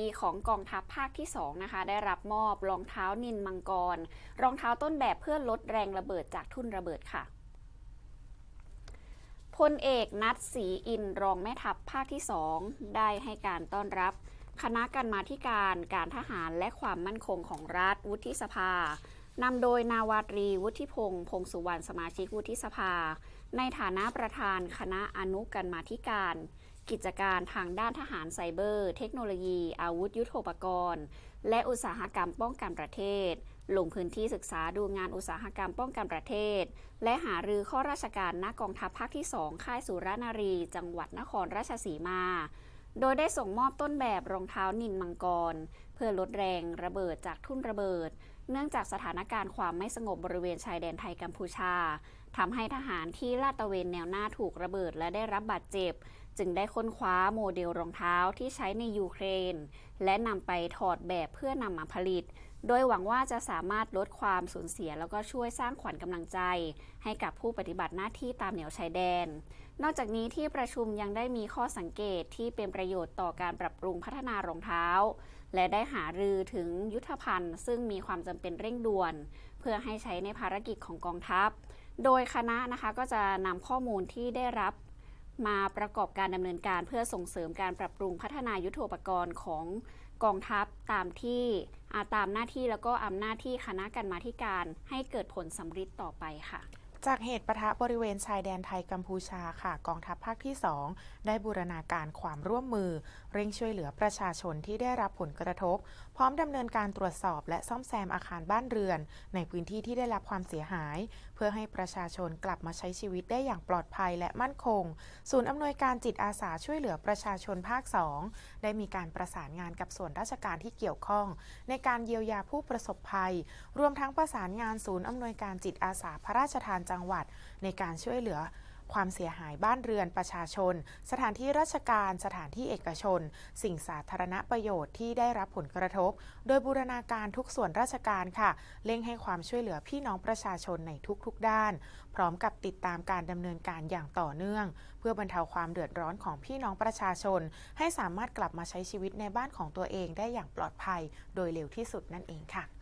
ดีของกองทัพภาคที่ 2 นะคะ ได้รับมอบรองเท้านินมังกร รองเท้าต้นแบบเพื่อลดแรงระเบิดจากทุ่นระเบิดค่ะพลเอกนัทศรีอินรองแม่ทัพภาคที่ 2 ได้ให้การต้อนรับ คณะกรรมาธิการการทหารและความมั่นคงของรัฐวุฒิสภานำโดยนาวาตรีวุฒิพงษ์พงสุวรรณสมาชิกวุฒิสภา ในฐานะประธานคณะอนุกรรมาธิการ กิจการทางด้านทหารไซเบอร์ เทคโนโลยี อาวุธยุโทโธปกรณ์ และอุตสาหกรรมป้องกันประเทศ ลงพื้นที่ศึกษาดูงานอุตสาหกรรมป้องกันประเทศ และหารือข้อราชการณกองทัพภาคที่ 2 ค่ายสุรนารี จังหวัดนครราชสีมา โดยได้ส่งมอบต้นแบบรองเท้านินมังกร เพื่อลดแรงระเบิดจากทุ่นระเบิด เนื่องจากสถานการณ์ความไม่สงบบริเวณชายแดนไทยกัมพูชาทำให้ทหารที่ลาดตระเวนแนวหน้าถูกระเบิดและได้รับบาดเจ็บ จึงได้ค้นคว้าโมเดลรองเท้าที่ใช้ในยูเครน และนำไปถอดแบบเพื่อนำมาผลิต โดยหวังว่าจะสามารถลดความสูญเสียแล้วก็ช่วยสร้างขวัญกำลังใจ ให้กับผู้ปฏิบัติหน้าที่ตามแนวชายแดน นอกจากนี้ที่ประชุมยังได้มีข้อสังเกตที่เป็นประโยชน์ต่อการปรับปรุงพัฒนารองเท้า และได้หารือถึงยุทธภัณฑ์ ซึ่งมีความจำเป็นเร่งด่วน เพื่อให้ใช้ในภารกิจของกองทัพ โดยคณะนะคะก็จะนำข้อมูลที่ได้รับมาประกอบการดำเนินการเพื่อส่งเสริมการปรับปรุงพัฒนายุทธปกรณ์ของกองทัพตามที่ตามหน้าที่แล้วก็อำนาจที่คณะกรรมาธิการให้เกิดผลสำฤทธิ์ต่อไปค่ะ จากเหตุปะทะบริเวณชายแดนไทยกัมพูชาค่ะ กองทัพภาคที่ 2 ได้บูรณาการความร่วมมือ เร่งช่วยเหลือประชาชนที่ได้รับผลกระทบ พร้อมดำเนินการตรวจสอบและซ่อมแซมอาคารบ้านเรือน ในพื้นที่ที่ได้รับความเสียหาย เพื่อให้ประชาชนกลับมาใช้ชีวิตได้อย่างปลอดภัยและมั่นคง ศูนย์อำนวยการจิตอาสาช่วยเหลือประชาชนภาค 2 ได้มีการประสานงานกับส่วนราชการที่เกี่ยวข้อง ในการเยียวยาผู้ประสบภัย รวมทั้งประสานงานศูนย์อำนวยการจิตอาสาพระราชทานจังหวัด ในการช่วยเหลือความเสียหายบ้านเรือนประชาชน สถานที่ราชการ สถานที่เอกชน สิ่งสาธารณประโยชน์ที่ได้รับผลกระทบ โดยบูรณาการทุกส่วนราชการค่ะ เร่งให้ความช่วยเหลือพี่น้องประชาชนในทุกๆ ด้าน พร้อมกับติดตามการดำเนินการอย่างต่อเนื่อง เพื่อบรรเทาความเดือดร้อนของพี่น้องประชาชน ให้สามารถกลับมาใช้ชีวิตในบ้านของตัวเองได้อย่างปลอดภัย โดยเร็วที่สุดนั่นเองค่ะ